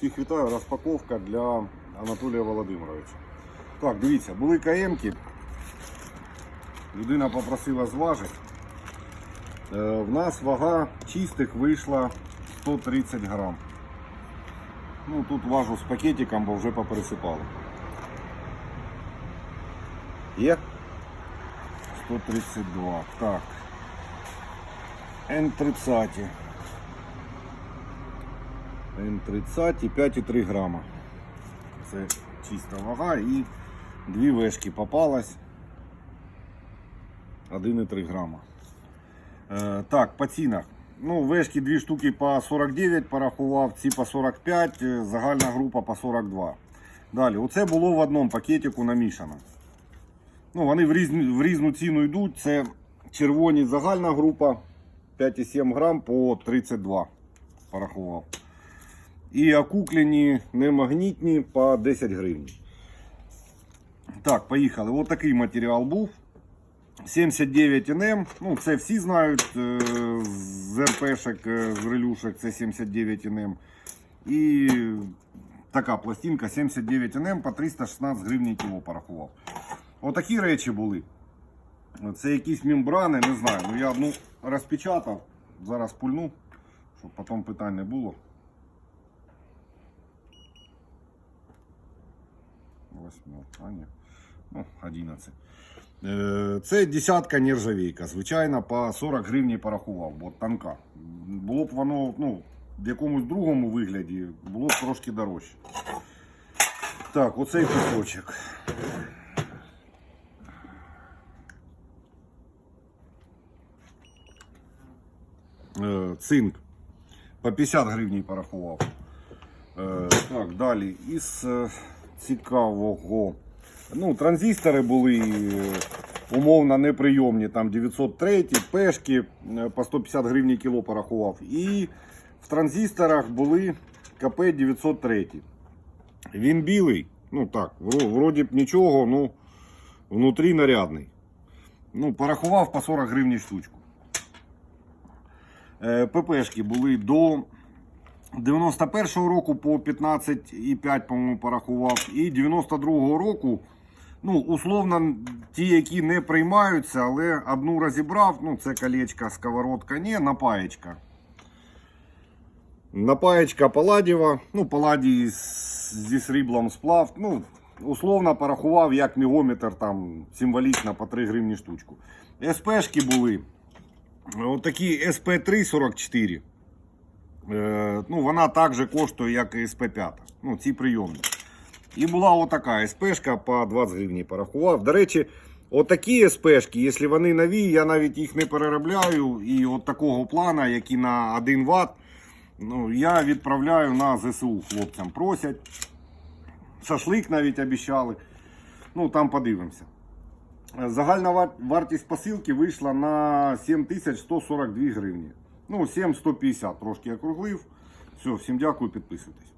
Всіх вітаю, розпаковка для Анатолія Володимировича. Так, дивіться, були КМки. Людина попросила зважити. Е, в нас вага чистих вийшла 130 грам. Ну, тут важу з пакетиком, бо вже попересипали. Є? 132. Так. Н30. Н30 5,3 грама. Це чиста вага і дві вешки попалось. 1,3 грама. Е, так, по цінах. Ну, вешки дві штуки по 49 порахував, ці по 45, е, загальна група по 42. Далі, оце було в одному пакетику намішано. Ну, вони в різну, в різну ціну йдуть. Це червоні загальна група 5,7 грам по 32 порахував. І окуклені немагнітні по 10 гривень. Так, поїхали. Ось такий матеріал був. 79 НМ. Ну, це всі знають е, з РПшек, е, з релюшек, це 79 НМ. І така пластинка 79 НМ по 316 гривень кіло порахував. Отакі речі були. Це якісь мембрани, не знаю. Ну я одну розпечатав, зараз пульну, щоб потім питань не було. Восьмерка, а ні. Ну, 11. Е, Це десятка нержавійка, звичайно, по 40 гривень порахував, бо танка. Було б воно ну, в якомусь другому вигляді, було б трошки дорожче. Так, оцей кусочок. Е, Цинк. По 50 гривень порахував. Е, Так, далі. Із цікавого. Ну, транзистори були е, умовно неприйомні. Там 903, пешки е, по 150 гривень кіло порахував. І в транзисторах були КП 903. Він білий. Ну так, вроді б нічого, ну внутрі нарядний. Ну, порахував по 40 гривень штучку. Е, ППшки були до 91-го року по 15,5, по-моєму, порахував. І 92-го року, ну, условно, ті, які не приймаються, але одну розібрав. Ну, це колечко, сковородка, ні, напаєчка. Напаєчка Паладіва. Ну, Паладій зі сріблом сплав. Ну, условно порахував, як мігометр, там, символічно по 3 гривні штучку. СПшки були. Отакі СП-344. Е, ну, вона так же коштує, як і СП5. Ну, ці прийомні. І була отака СПшка по 20 гривень порахував. До речі, отакі СПшки, якщо вони нові, я навіть їх не переробляю. І от такого плана, які на 1 Вт, ну, я відправляю на ЗСУ хлопцям. Просять. Шашлик навіть обіцяли. Ну, там подивимося. Загальна вартість посилки вийшла на 7142 гривні. Ну, 7150 трошки округлив. Все, всім дякую, підписуйтесь.